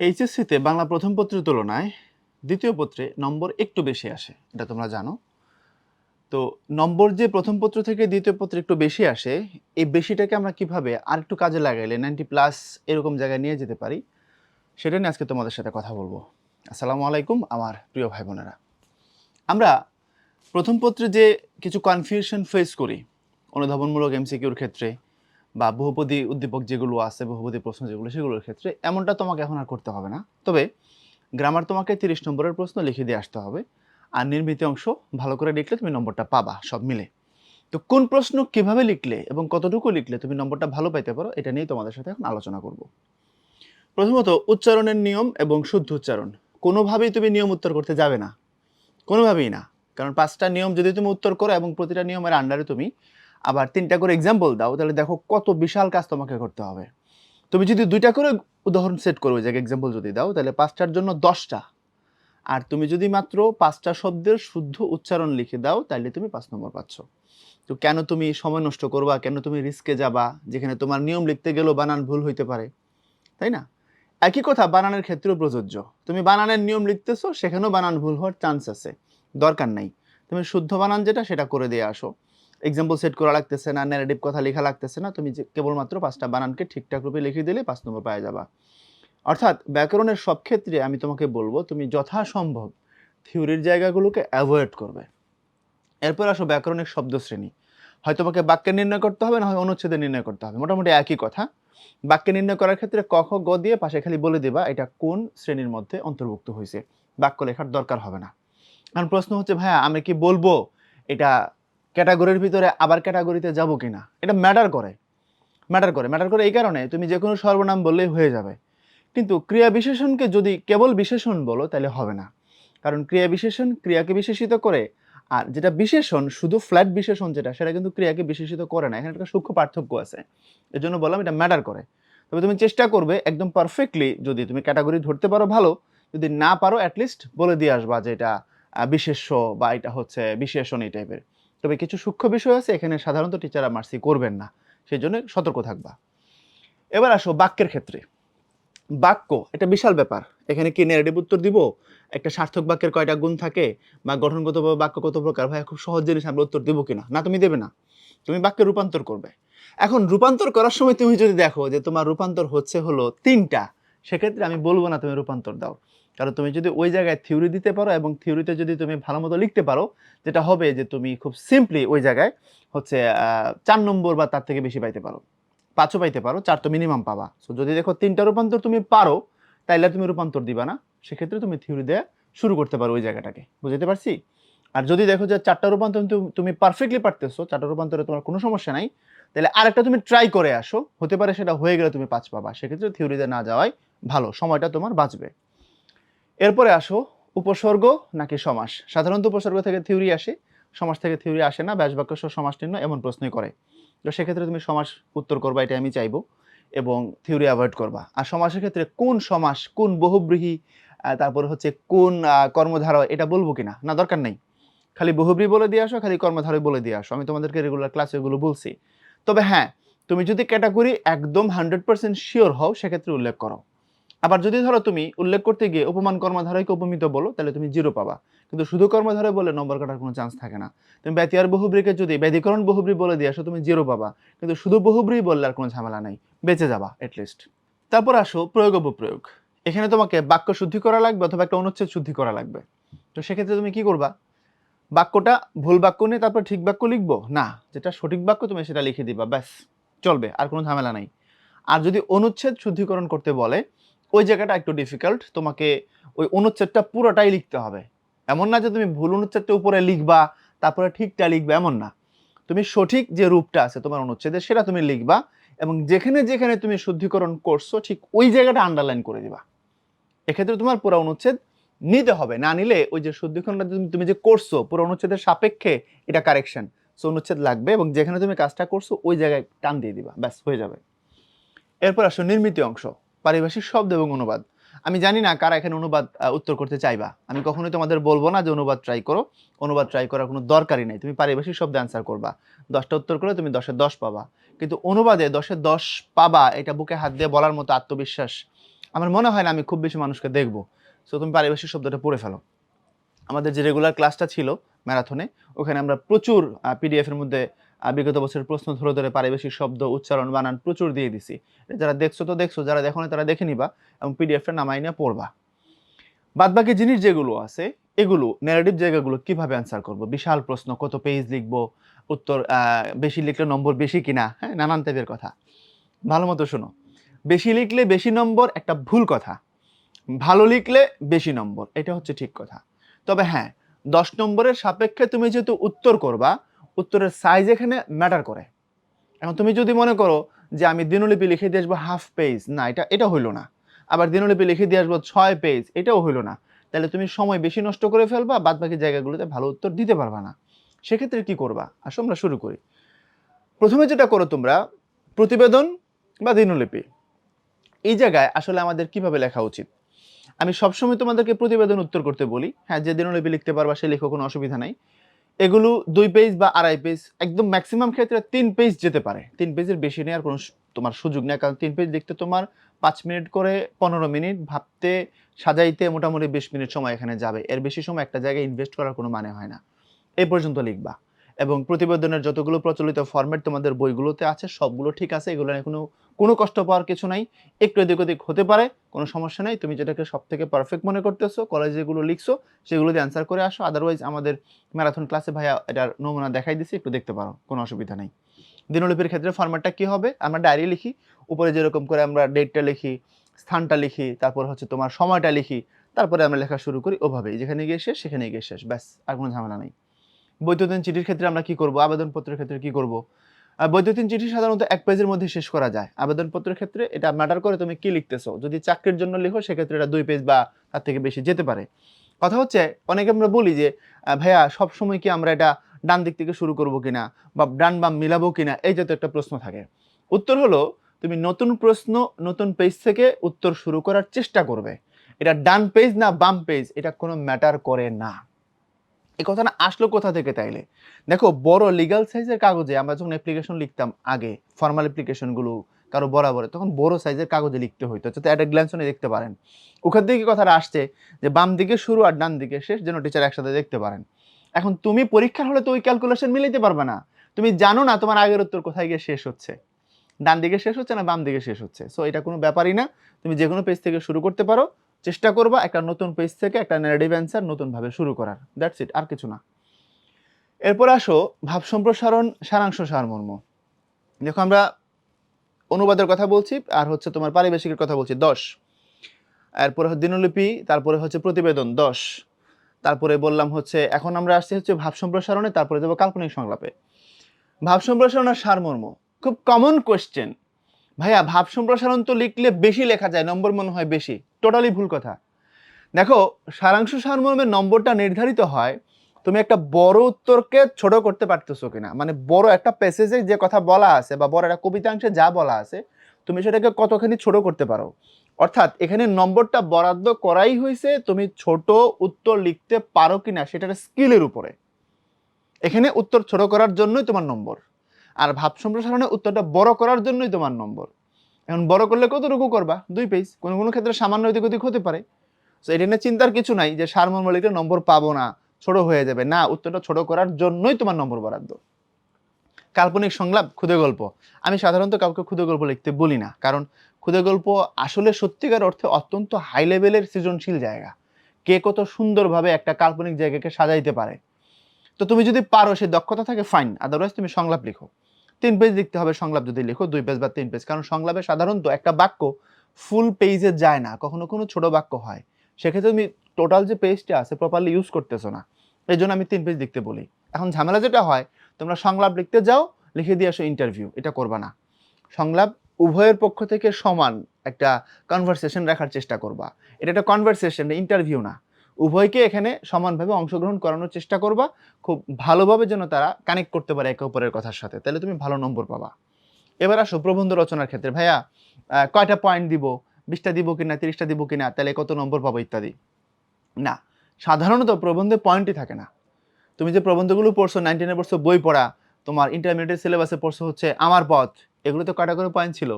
এইচএসসিতে বাংলা প্রথম পত্রের তুলনায় দ্বিতীয় পত্রে নম্বর একটু বেশি আসে, এটা তোমরা জানো। তো নম্বর যে প্রথম পত্র থেকে দ্বিতীয় পত্রে একটু বেশি আসে, এই বেশিটাকে আমরা কীভাবে আর একটু কাজে লাগাইলে নাইনটি প্লাস এরকম জায়গায় নিয়ে যেতে পারি, সেটা নিয়ে আজকে তোমাদের সাথে কথা বলব। আসসালামু আলাইকুম, আমার প্রিয় ভাই বোনেরা। আমরা প্রথম পত্রে যে কিছু কনফিউশন ফেস করি, অনুধাবনমূলক এমসিকিউর ক্ষেত্রে বা বহুপদী উদ্দীপক যেগুলো আছে, বহুপদী প্রশ্ন যেগুলো, সেগুলোর ক্ষেত্রে এমনটা তোমাকে এখন আর করতে হবে না। তবে গ্রামার তোমাকে তিরিশ নম্বরের প্রশ্ন লিখে দিয়ে আসতে হবে। আর নির্মিত অংশ ভালো করে লিখলে তুমি নম্বরটা পাবা, সব মিলে। তো কোন প্রশ্ন কীভাবে লিখলে এবং কতটুকু লিখলে তুমি নম্বরটা ভালো পাইতে পারো, এটা নিয়ে তোমাদের সাথে এখন আলোচনা করব। প্রথমত, উচ্চারণের নিয়ম এবং শুদ্ধ উচ্চারণ। কোনোভাবেই তুমি নিয়ম উত্তর করতে যাবে না। কোনোভাবেই না। কারণ পাঁচটা নিয়ম যদি তুমি উত্তর করো এবং প্রতিটা নিয়মের আন্ডারে তুমি আবার তিনটা করে এক্সাম্পল দাও, তাহলে দেখো কত বিশাল কাজ তোমাকে করতে হবে। তুমি যদি দুইটা করে উদাহরণ সেট করবে যে এক্সাম্পল যদি দাও, তাহলে পাঁচটার জন্য দশটা। আর তুমি যদি মাত্র পাঁচটা শব্দের শুদ্ধ উচ্চারণ লিখে দাও তাহলে তুমি পাঁচ নম্বর পাচ্ছ। তো কেন তুমি সময় নষ্ট করবা, কেন তুমি রিস্কে যাবা, যেখানে তোমার নিয়ম লিখতে গেলেও বানান ভুল হইতে পারে, তাই না? একই কথা, বানানের ক্ষেত্রেও প্রযোজ্য। তুমি বানানের নিয়ম লিখতেছো, সেখানেও বানান ভুল হওয়ার চান্স আছে। দরকার নাই। তুমি শুদ্ধ বানান যেটা, সেটা করে দিয়ে আসো। এক্সাম্পল সেট করা লাগতেছে না ন্যারেটিভ কথা লেখা লাগতেছে না, তুমি কেবলমাত্র পাঁচটা বানানকে ঠিকঠাক রূপে লিখে দিলে পাঁচ নম্বর পাওয়া যাবা। অর্থাৎ ব্যাকরণের সব ক্ষেত্রে আমি তোমাকে বলব, তুমি যথাসম্ভব থিওরির জায়গাগুলোকে অ্যাভয়েড করবে। এরপর আসো ব্যাকরণের শব্দ শ্রেণি হয় তোমাকে বাক্যে নির্ণয় করতে হবে, না হয় অনুচ্ছেদে নির্ণয় করতে হবে। মোটামুটি একই কথা। বাক্যে নির্ণয় করার ক্ষেত্রে ক, খ, গ দিয়ে পাশে খালি বলে দিবা, এটা কোন শ্রেণির মধ্যে অন্তর্ভুক্ত হয়েছে। বাক্য লেখার দরকার হবে না। কারণ প্রশ্ন হচ্ছে, ভাইয়া আমি কি বলব? এটা ক্যাটাগরির ভিতরে আবার ক্যাটাগরিতে যাব কিনা? এটা ম্যাটার করে। ম্যাটার করে। ম্যাটার করে এই কারণে তুমি যে কোনো সর্বনাম বললেই হয়ে যাবে। কিন্তু ক্রিয়া বিশেষণকে যদি কেবল বিশেষণ বলো, তাহলে হবে না। কারণ ক্রিয়া বিশেষণ ক্রিয়াকে বিশেষিত করে, আর যেটা বিশেষণ শুধু ফ্ল্যাট বিশেষণ যেটা, সেটা কিন্তু ক্রিয়াকে বিশেষিত করে না। এখানে একটা সূক্ষ্ম পার্থক্য আছে। এর জন্য বললাম এটা ম্যাটার করে। তবে তুমি চেষ্টা করবে একদম পারফেক্টলি যদি তুমি ক্যাটাগরি ধরতে পারো ভালো, যদি না পারো অ্যাটলিস্ট বলে দিয়ে আসবা যে এটা বিশেষ্য বা এটা হচ্ছে বিশেষণ এই টাইপের তবে কিছু সূক্ষ্ম বিষয় আছে, এখানে সাধারণত টিচাররা মার্সি করবেন না। সেই জন্য সতর্ক থাকবা। এবার আসো বাক্যের ক্ষেত্রে। বাক্য এটা বিশাল ব্যাপার। এখানে কি নেগেটিভ উত্তর দিব? একটা সার্থক বাক্যের কয়টা গুণ থাকে? বা গঠনগত বাক্য কত প্রকার? ভাই, খুব সহজ জিনিস, আমরা উত্তর দিব কিনা? না, তুমি দেবে না। তুমি বাক্যে রূপান্তর করবে। এখন রূপান্তর করার সময় তুমি যদি দেখো যে তোমার রূপান্তর হচ্ছে হলো তিনটা, সেক্ষেত্রে আমি বলব না তুমি রূপান্তর দাও। কারণ তুমি যদি ওই জায়গায় থিওরি দিতে পারো এবং থিওরিতে যদি তুমি ভালো মতো লিখতে পারো, যেটা হবে যে তুমি খুব সিম্পলি ওই জায়গায় হচ্ছে চার নম্বর বা তার থেকে বেশি পাইতে পারো। পাঁচও পাইতে পারো, চার তো মিনিমাম পাবা। সো যদি দেখো তিনটা রূপান্তর তুমি পারো, তাইলে তুমি রূপান্তর দিবা না। সেক্ষেত্রে তুমি থিওরি দেওয়া শুরু করতে পারো ওই জায়গাটাকে। বুঝতে পারছি? আর যদি দেখো যে চারটা রূপান্তর তুমি- পারফেক্টলি পারতেছো, চারটা রূপান্তরে তোমার কোনো সমস্যা নাই তাহলে আরেকটা তুমি ট্রাই করে আসো। হতে পারে সেটা হয়ে গেলে তুমি পাঁচ পাবা। সেক্ষেত্রে থিওরিতে না যাওয়াই ভালো। সময়টা তোমার বাঁচবে। এরপরে আসো, উপসর্গ নাকি সমাস? সাধারণত উপসর্গ থেকে থিওরি আসে, সমাস থেকে থিওরি আসে না ব্যাস বাক্য সহ সমাস নির্ণয় এমন প্রশ্নই করে। তো সেক্ষেত্রে তুমি সমাস উত্তর করবা এটা আমি চাইব, এবং থিওরি অ্যাভয়েড করবা। আর সমাসের ক্ষেত্রে কোন সমাস, কোন বহুব্রীহি তারপরে হচ্ছে কোন কর্মধারা, এটা বলব কিনা? না, দরকার নেই। খালি বহুব্রী বলে দিয়ে আসো, খালি কর্মধারয় বলে দিয়ে আসো। আমি তোমাদেরকে রেগুলার ক্লাসে এগুলো বলছি। তবে হ্যাঁ তুমি যদি ক্যাটাগরি একদম হান্ড্রেড পার্সেন্ট শিওর হও, সেক্ষেত্রে উল্লেখ করো। আবার যদি ধরো তুমি উল্লেখ করতে গিয়ে উপমান কর্মধারয়কে উপমিত বলো, তাহলে তুমি জিরো পাবা। কিন্তু শুধু কর্মধারয় বলে নম্বর কাটার কোনো চান্স থাকে না। তুমি ব্যতিয়ার বহুব্রীকে যদি ব্যাধিকরণ বহুব্রী বলে দিয়ে আসো, তুমি জিরো পাবা। কিন্তু শুধু বহুব্রী বললে আর কোনো ঝামেলা নাই। বেঁচে যাবা এটলিস্ট তারপর আসো প্রয়োগ প্রয়োগ এখানে তোমাকে বাক্য শুদ্ধি করা লাগবে অথবা একটা অনুচ্ছেদ শুদ্ধি করা লাগবে। তো সেক্ষেত্রে তুমি কি করবা? বাক্যটা ভুল বাক্য নিয়ে তারপর ঠিক বাক্য লিখব? না, যেটা সঠিক বাক্য তুমি সেটা লিখে দিবা, ব্যাস। চলবে, আর কোনো ঝামেলা নাই। আর যদি অনুচ্ছেদ শুদ্ধিকরণ করতে বলে ওই জায়গাটা একটু ডিফিকাল্ট তোমাকে ওই অনুচ্ছেদটা পুরোটাই লিখতে হবে। এমন না যে তুমি ভুল অনুচ্ছেদটা উপরে লিখবা, তারপরে ঠিকটা লিখবে, এমন না। তুমি সঠিক যে রূপটা আছে তোমার অনুচ্ছেদের সেটা তুমি লিখবা এবং যেখানে যেখানে তুমি শুদ্ধিকরণ করছ, ঠিক ওই জায়গাটা আন্ডারলাইন করে দিবা। এক্ষেত্রে তোমার পুরো অনুচ্ছেদ নিতে হবে। না নিলে ওই যে শুদ্ধিকরণটা তুমি- তুমি যে করছ, পুরো অনুচ্ছেদের সাপেক্ষে এটা কারেকশন সো অনুচ্ছেদ লাগবে এবং যেখানে তুমি কাজটা করছ, ওই জায়গায় টান দিয়ে দিবা। ব্যাস, হয়ে যাবে। এরপর আসো নির্মিত অংশ। পারিভাষিক শব্দ এবং অনুবাদ। আমি জানি না কারা এখানে অনুবাদ উত্তর করতে চাইবা। আমি কখনোই তোমাদের বলব না যে অনুবাদ ট্রাই করো। অনুবাদ ট্রাই করার কোনো দরকারই নেই। তুমি পারিভাষিক শব্দে অ্যান্সার করবা। দশটা উত্তর করলে তুমি দশে দশ পাবা। কিন্তু অনুবাদে দশে দশ পাবা, এটা বুকে হাত দিয়ে বলার মতো আত্মবিশ্বাস আমার মনে হয় না আমি খুব বেশি মানুষকে দেখব। সো তুমি পারিভাষিক শব্দটা পড়ে ফেলো। আমাদের যে রেগুলার ক্লাসটা ছিল ম্যারাথনে, ওখানে আমরা প্রচুর পিডিএফের মধ্যে বিগত বছরের প্রশ্ন ধরে ধরে পারিবেশিক শব্দ উচ্চারণ বানান প্রচুর দিয়ে দিছি। যারা দেখছ তো দেখছ, যারা দেখো না তারা দেখে নিবা এবং পিডিএফটা নামাই নিয়ে পড়বা। বাদবাকি জিনিস যেগুলো আছে, এগুলো নেগেটিভ জায়গাগুলো কীভাবে অ্যান্সার করব? বিশাল প্রশ্ন, কত পেজ লিখব? উত্তর বেশি লিখলে নম্বর বেশি কিনা? হ্যাঁ নানান টাইপের কথা। ভালো মতো শোনো, বেশি লিখলে বেশি নম্বর একটা ভুল কথা, ভালো লিখলে বেশি নম্বর, এটা হচ্ছে ঠিক কথা। তবে হ্যাঁ দশ নম্বরের সাপেক্ষে তুমি যেহেতু উত্তর করবা উত্তরের সাইজ এখানে ম্যাটার করে। এখন তুমি যদি মনে করো যে আমি দিনলিপি লিখে দিয়ে আসব হাফ পেজ না, এটা এটা হইল না। আবার দিনলিপি লিখে দিয়ে আসব ছয় পেজ এটাও হইল না। তাহলে তুমি সময় বেশি নষ্ট করে ফেলবা বাদ বাকি জায়গাগুলোতে ভালো উত্তর দিতে পারবা না। সেক্ষেত্রে কি করবা? আসো, আমরা শুরু করি। প্রথমে যেটা করো তোমরা, প্রতিবেদন বা দিনলিপি। এই জায়গায় আসলে আমাদের কীভাবে লেখা উচিত? আমি সবসময় তোমাদেরকে প্রতিবেদন উত্তর করতে বলি। হ্যাঁ যে দিনলিপি লিখতে পারবা সে লেখো কোনো অসুবিধা নাই। এগুলো দুই পেজ বা আড়াই পেজ একদম ম্যাক্সিমাম ক্ষেত্রে তিন পেজ যেতে পারে। তিন পেজের বেশি নেওয়ার কোনো তোমার সুযোগ নেই, কারণ তিন পেজ লিখতে তোমার পাঁচ মিনিট করে পনেরো মিনিট ভাবতে, সাজাইতে মোটামুটি বিশ মিনিট সময় এখানে যাবে। এর বেশি সময় একটা জায়গায় ইনভেস্ট করার কোনো মানে হয় না। এই পর্যন্ত লিখবা। এবং প্রতিবেদনের যতগুলো প্রচলিত ফরম্যাট তোমাদের বইগুলোতে আছে, সবগুলো ঠিক আছে, এগুলো নিয়ে কোনো কোনো কষ্ট পাওয়ার কিছু নাই। একটু এদিক ওদিক হতে পারে, কোনো সমস্যা নেই। তুমি যেটাকে সব থেকে পারফেক্ট মনে করতেছো কলেজে যেগুলো লিখছো, সেগুলো দিয়ে অ্যান্সার করে আসো। আদারওয়াইজ আমাদের ম্যারাথন ক্লাসে ভাইয়া এটার নমুনা দেখাই দিছি, একটু দেখতে পারো, কোনো অসুবিধা নেই। দিনলিপির ক্ষেত্রে ফরম্যাটটা কি হবে? আমরা ডায়েরি লিখি, উপরে যেরকম করে আমরা ডেটটা লিখি, স্থানটা লিখি, তারপর হচ্ছে তোমার সময়টা লিখি, তারপরে আমরা লেখা শুরু করি ওভাবেই। যেখানে গিয়ে শেষ, সেখানে গিয়ে শেষ, ব্যাস, আর কোনো ঝামেলা নেই। বৈদ্যুতিন চিঠির ক্ষেত্রে আমরা কি করব? আবেদনপত্রের ক্ষেত্রে কি করব? বৈদ্যুতিন চিঠি সাধারণত এক পেজের মধ্যে শেষ করা যায়। আবেদনপত্রের ক্ষেত্রে এটা ম্যাটার করে তুমি কি লিখতেছো? যদি চাকরির জন্য লিখো, সেক্ষেত্রে এটা দুই পেজ বা তার থেকে বেশি যেতে পারে। কথা হচ্ছে, অনেকে আমরা বলি যে ভাইয়া সব সময় কি আমরা এটা ডান দিক থেকে শুরু করব কিনা? বা ডান বাম মিলাবো কিনা? এই জাতীয় একটা প্রশ্ন থাকে। উত্তর হলো, তুমি নতুন প্রশ্ন নতুন পেজ থেকে উত্তর শুরু করার চেষ্টা করবে। এটা ডান পেজ না বাম পেজ, এটা কোনো ম্যাটার করে না। এই কথাটা আসলো কোথা থেকে তাইলে? দেখো, বড় লিগ্যাল সাইজের কাগজে আমরা যখন অ্যাপ্লিকেশন লিখতাম আগে ফর্মাল অ্যাপ্লিকেশনগুলো কারও বরাবরে, তখন বড় সাইজের কাগজে লিখতে হইতো। যাতে একটা গ্ল্যান্সনে দেখতে পারেন। ওখান থেকে কথাটা আসছে যে, বাম দিকে শুরু আর ডান দিকে শেষ, যেন টিচার একসাথে দেখতে পারেন। এখন তুমি পরীক্ষার হলে তো ওই ক্যালকুলেশন মিলাইতে পারবে না। তুমি জানো না তোমার আগের উত্তর কোথায় গিয়ে শেষ হচ্ছে। ডান দিকে শেষ হচ্ছে না বাম দিকে শেষ হচ্ছে? সো এটা কোনো ব্যাপারই না। তুমি যে কোনো পেজ থেকে শুরু করতে পারো। চেষ্টা করবা একটা নতুন পেজ থেকে একটা নেগেটিভ অ্যান্সার নতুনভাবে শুরু করার। দ্যাটস ইট আর কিছু না। এরপর আসো ভাব সম্প্রসারণ, সারাংশ সারমর্ম। দেখো আমরা অনুবাদের কথা বলছি, আর হচ্ছে তোমার পারিবেশিকের কথা বলছি, দশ। এরপরে দিনলিপি, তারপরে হচ্ছে প্রতিবেদন, দশ। তারপরে বললাম হচ্ছে, এখন আমরা আসছি হচ্ছে ভাব সম্প্রসারণে, তারপরে যাব কাল্পনিক সংলাপে। ভাব সম্প্রসারণ আর সারমর্ম, খুব কমন কোয়েশ্চেন ভাইয়া, ভাব সম্প্রসারণ তো লিখলে বেশি লেখা যায়, নম্বর মনে হয় বেশি। টোটালি ভুল কথা। দেখো, সারাংশ সারমর্মের নম্বরটা নির্ধারিত হয়, তুমি একটা বড় উত্তরকে ছোট করতে পারতেছো কিনা। মানে বড় একটা প্যাসেজে যে কথা বলা আছে বা বড় একটা কবিতাংশে যা বলা আছে, তুমি সেটাকে কতখানি ছোট করতে পারো? অর্থাৎ এখানে নম্বরটা বরাদ্দ করাই হয়েছে তুমি ছোট উত্তর লিখতে পারো কিনা, সেটার স্কিলের উপরে। এখানে উত্তর ছোট করার জন্যই তোমার নম্বর। আর ভাব সম্প্রসারণে উত্তরটা বড় করার জন্যই তোমার নম্বর। এখন বড় করলে কতটুকু করবা? দুই পেজ। কোনো কোনো ক্ষেত্রে সামান্য এদিক ওদিক হতে পারে। তো এটা নিয়ে চিন্তার কিছু নাই যে সারমর্ম লিখলে নম্বর পাবো না, ছোট হয়ে যাবে। না, উত্তরটা ছোট করার জন্যই তোমার নম্বর বরাদ্দ। কাল্পনিক সংলাপ, ক্ষুদে গল্প। আমি সাধারণত কাউকে ক্ষুদে গল্প লিখতে বলি না। কারণ ক্ষুদে গল্প আসলে সত্যিকার অর্থে অত্যন্ত হাই লেভেলের সৃজনশীল জায়গা। কে কত সুন্দরভাবে একটা কাল্পনিক জায়গাকে সাজাইতে পারে। তো তুমি যদি পারো সেই দক্ষতা থাকে ফাইন আদারওয়াইজ তুমি সংলাপ লিখো। তিন পেজ লিখতে হবে সংলাপ যদি লিখো, দুই পেজ বা তিন পেজ কারণ সংলাপে সাধারণত একটা বাক্য ফুল পেজে যায় না, কখনো কোনো ছোট বাক্য হয়। সেক্ষেত্রে তুমি টোটাল যে পেজটা আছে প্রপারলি ইউজ করতেছো না। এই জন্য আমি তিন পেজ লিখতে বলি। এখন ঝামেলা যেটা হয়, তোমরা সংলাপ লিখতে যাও, লিখে দিয়ে আসো ইন্টারভিউ এটা করবা না। সংলাপ উভয়ের পক্ষ থেকে সমান একটা কনভারসেশন রাখার চেষ্টা করবা। এটা একটা কনভারসেশন ইন্টারভিউ না। উভয়কে এখানে সমানভাবে অংশগ্রহণ করানোর চেষ্টা করবা। খুব ভালোভাবে যেন তারা কানেক্ট করতে পারে একে অপরের কথার সাথে। তাহলে তুমি ভালো নম্বর পাবা। এবার আসো প্রবন্ধ রচনার ক্ষেত্রে। ভাইয়া কয়টা পয়েন্ট দিব? বিশটা দিব কিনা, তিরিশটা দিব কিনা? তাহলে কত নম্বর পাবো ইত্যাদি। না, সাধারণত প্রবন্ধে পয়েন্টই থাকে না। তুমি যে প্রবন্ধগুলো পড়ছো নাইনটিনে পড়ছো, বই পড়া, তোমার ইন্টারমিডিয়েট সিলেবাসে পড়ছো হচ্ছে আমার পথ। এগুলোতে কয়টা করে পয়েন্ট ছিল?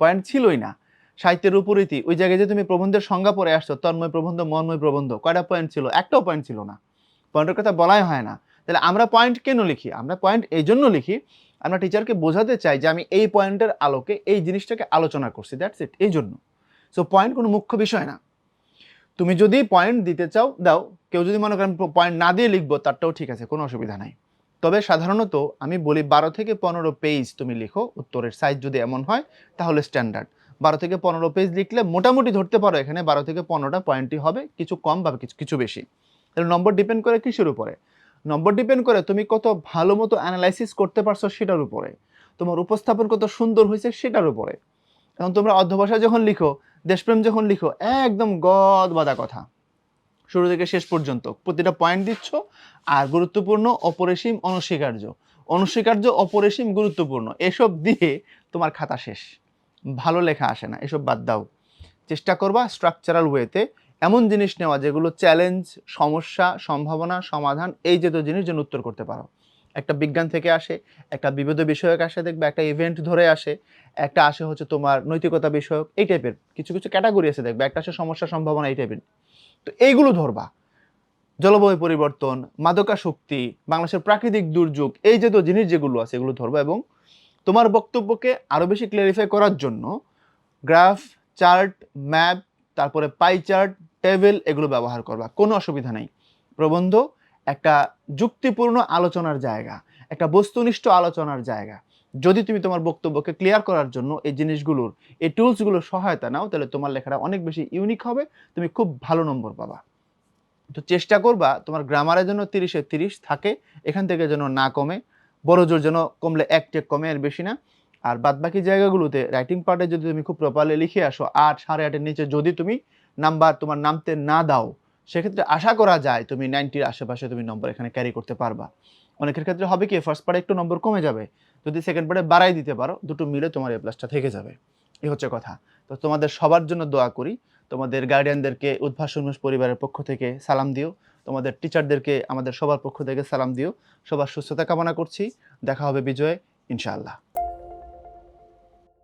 পয়েন্ট ছিলই না। সাহিত্যের উপরীতি, ওই জায়গায় যে তুমি প্রবন্ধের সংজ্ঞা পড়ে আসছো, তন্ময় প্রবন্ধ, মন্ময় প্রবন্ধ, কয়টা পয়েন্ট ছিল? একটাও পয়েন্ট ছিল না। পয়েন্টের কথা বলাই হয় না। তাহলে আমরা পয়েন্ট কেন লিখি? আমরা পয়েন্ট এই জন্য লিখি, আমরা টিচারকে বোঝাতে চাই যে আমি এই পয়েন্টের আলোকে এই জিনিসটাকে আলোচনা করছি দ্যাটস ইট এই জন্য। সো পয়েন্ট কোনো মুখ্য বিষয় না। তুমি যদি পয়েন্ট দিতে চাও, দাও। কেউ যদি মনে করেন পয়েন্ট না দিয়ে লিখব, তারটাও ঠিক আছে, কোনো অসুবিধা নাই। তবে সাধারণত আমি বলি বারো থেকে পনেরো পেজ তুমি লিখো, উত্তরের সাইজ যদি এমন হয়, তাহলে স্ট্যান্ডার্ড বারো থেকে পনেরো পেজ লিখলে মোটামুটি ধরতে পারো এখানে বারো থেকে পনেরোটা পয়েন্টই হবে, কিছু কম বা কিছু কিছু বেশি। তাহলে নম্বর ডিপেন্ড করে কিসের উপরে? নম্বর ডিপেন্ড করে তুমি কত ভালো মতো অ্যানালাইসিস করতে পারছ সেটার উপরে। তোমার উপস্থাপন কত সুন্দর হয়েছে সেটার উপরে। এখন তোমরা অধ্যবসা যখন লিখো, দেশপ্রেম যখন লিখো, একদম গদ বাঁধা কথা। শুরু থেকে শেষ পর্যন্ত প্রতিটা পয়েন্ট দিচ্ছ, আর গুরুত্বপূর্ণ অপরিসীম অনস্বীকার্য। অনস্বীকার্য, অপরিসীম গুরুত্বপূর্ণ, এসব দিয়ে তোমার খাতা শেষ। ভালো লেখা আসে না, এসব বাদ দাও। চেষ্টা করবা স্ট্রাকচারাল ওয়েতে এমন জিনিস নেওয়া যেগুলো চ্যালেঞ্জ সমস্যা, সম্ভাবনা, সমাধান এই জাতীয় জিনিস যেন উত্তর করতে পারো। একটা বিজ্ঞান থেকে আসে, একটা বিবিধ বিষয়ক আসে, দেখবে একটা ইভেন্ট ধরে আসে, একটা আসে হচ্ছে তোমার নৈতিকতা বিষয়ক, এই টাইপের কিছু কিছু ক্যাটাগরি আছে, দেখবে একটা আসে সমস্যা, সম্ভাবনা, এই টাইপের তো এইগুলো ধরবা। জলবায়ু পরিবর্তন মাদকাশক্তি বাংলাদেশের প্রাকৃতিক দুর্যোগ, এই জাতীয় জিনিস যেগুলো আছে এগুলো ধরবা এবং তোমার বক্তব্যকে আরও বেশি ক্লিয়ারিফাই করার জন্য গ্রাফ চার্ট ম্যাপ তারপরে পাই চার্ট টেবিল এগুলো ব্যবহার করবা। কোনো অসুবিধা নেই। প্রবন্ধ একটা যুক্তিপূর্ণ আলোচনার জায়গা, একটা বস্তুনিষ্ঠ আলোচনার জায়গা। যদি তুমি তোমার বক্তব্যকে ক্লিয়ার করার জন্য এই জিনিসগুলোর, এই টুলসগুলোর সহায়তা নাও, তাহলে তোমার লেখাটা অনেক বেশি ইউনিক হবে, তুমি খুব ভালো নম্বর পাবা। তো চেষ্টা করবা, তোমার গ্রামারের জন্য তিরিশে তিরিশ থাকে, এখান থেকে যেন না কমে। বড় জোর যেন কমলে এক টেক কমে আর বেশি না। আর বাদবাকি জায়গাগুলোতে রাইটিং পার্টে যদি তুমি খুব প্রপারলি লিখে আসো, আট, সাড়ে আটের নিচে যদি তুমি নাম্বার তোমার নামতে না দাও, সেক্ষেত্রে আশা করা যায় তুমি নাইনটির আশেপাশে তুমি নম্বর এখানে ক্যারি করতে পারবা। অনেকের ক্ষেত্রে হবে কি ফার্স্ট পার্টে একটু নম্বর কমে যাবে। যদি সেকেন্ড পার্টে বাড়াই দিতে পারো, দুটো মিলে তোমার এ প্লাসটা থেকে যাবে। এই হচ্ছে কথা। তো তোমাদের সবার জন্য দোয়া করি। তোমাদের গার্ডিয়ানদেরকে উদ্ভাস পরিবারের পক্ষ থেকে সালাম দিও। তোমাদের টিচারদেরকে আমাদের সবার পক্ষ থেকে সালাম দিও। সবার সুস্থতা কামনা করছি। দেখা হবে বিজয়, ইনশাআল্লাহ।